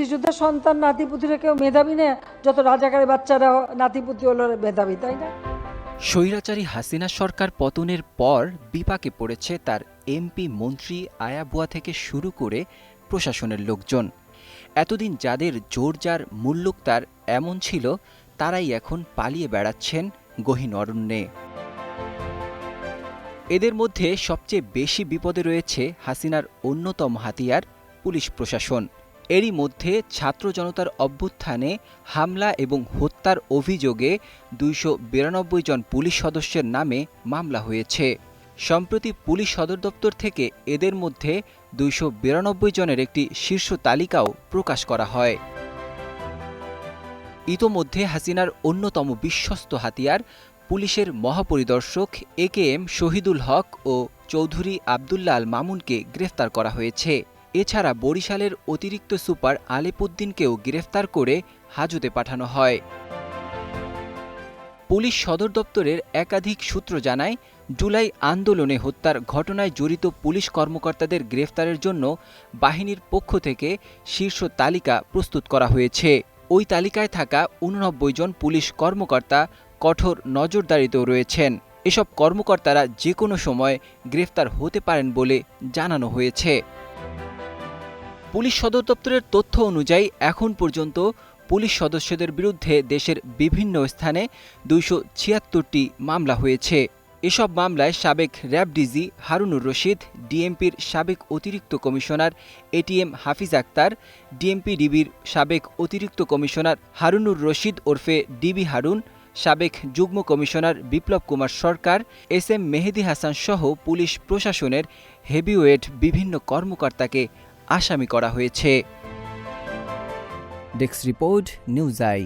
মুক্তিযোদ্ধার সন্তান নাতিপুতিরা কেউ মেধাবী না, যত রাজাকারের বাচ্চারা নাতিপুতি হলো মেধাবী, তাই না? স্বৈরাচারী হাসিনা সরকার পতনের পর বিপাকে পড়েছে তার এমপি মন্ত্রী আয়াবুয়া থেকে শুরু করে প্রশাসনের লোকজন। এতদিন যাদের জোরজার মুল্লুক তার এমন ছিল, তারাই এখন পালিয়ে বেড়াচ্ছেন গহীন অরণ্যে। এদের মধ্যে সবচেয়ে বেশি বিপদে রয়েছে হাসিনার অন্যতম হাতিয়ার পুলিশ প্রশাসন। এরই মধ্যে ছাত্র জনতার অভ্যুত্থানে হামলা এবং হত্যার অভিযোগে দুইশো বিরানব্বই জন পুলিশ সদস্যের নামে মামলা হয়েছে। সম্প্রতি পুলিশ সদর দপ্তর থেকে এদের মধ্যে দুইশো বিরানব্বই জনের একটি শীর্ষ তালিকাও প্রকাশ করা হয়। ইতোমধ্যে হাসিনার অন্যতম বিশ্বস্ত হাতিয়ার পুলিশের মহাপরিদর্শক A K M Shahidul Haque ও চৌধুরী আবদুল্লাহ আল মামুনকে গ্রেফতার করা হয়েছে। এছাড়া বরিশালের অতিরিক্ত সুপার আলিপুদ্দিনকেও গ্রেফতার করে হাজতে পাঠানো হয়। পুলিশ সদর দপ্তরের একাধিক সূত্র জানায়, জুলাই আন্দোলনে হত্যার ঘটনায় জড়িত পুলিশ কর্মকর্তাদের গ্রেফতারের জন্য বাহিনীর পক্ষ থেকে শীর্ষ তালিকা প্রস্তুত করা হয়েছে। ওই তালিকায় থাকা উননব্বই জন পুলিশ কর্মকর্তা কঠোর নজরদারিতেও রয়েছেন। এসব কর্মকর্তারা যে কোনো সময় গ্রেফতার হতে পারেন বলে জানানো হয়েছে। পুলিশ সদর দপ্তরের তথ্য অনুযায়ী এখন পর্যন্ত পুলিশ সদস্যদের বিরুদ্ধে দেশের বিভিন্ন স্থানে দুইশো ছিয়াত্তরটি মামলা হয়েছে। এসব মামলায় সাবেক র্যাব ডিজি হারুনুর রশিদ, ডিএমপির সাবেক অতিরিক্ত commissioner ATM Hafiz Akhtar, DMP ডিবির সাবেক অতিরিক্ত কমিশনার হারুনুর রশিদ ওরফে ডিবি হারুন, সাবেক যুগ্ম commissioner Biplob Kumar Sarkar, S M Mehedi Hasan সহ পুলিশ প্রশাসনের হেভিওয়েট বিভিন্ন কর্মকর্তাকে আসামি করা হয়েছে। Desk report news eye.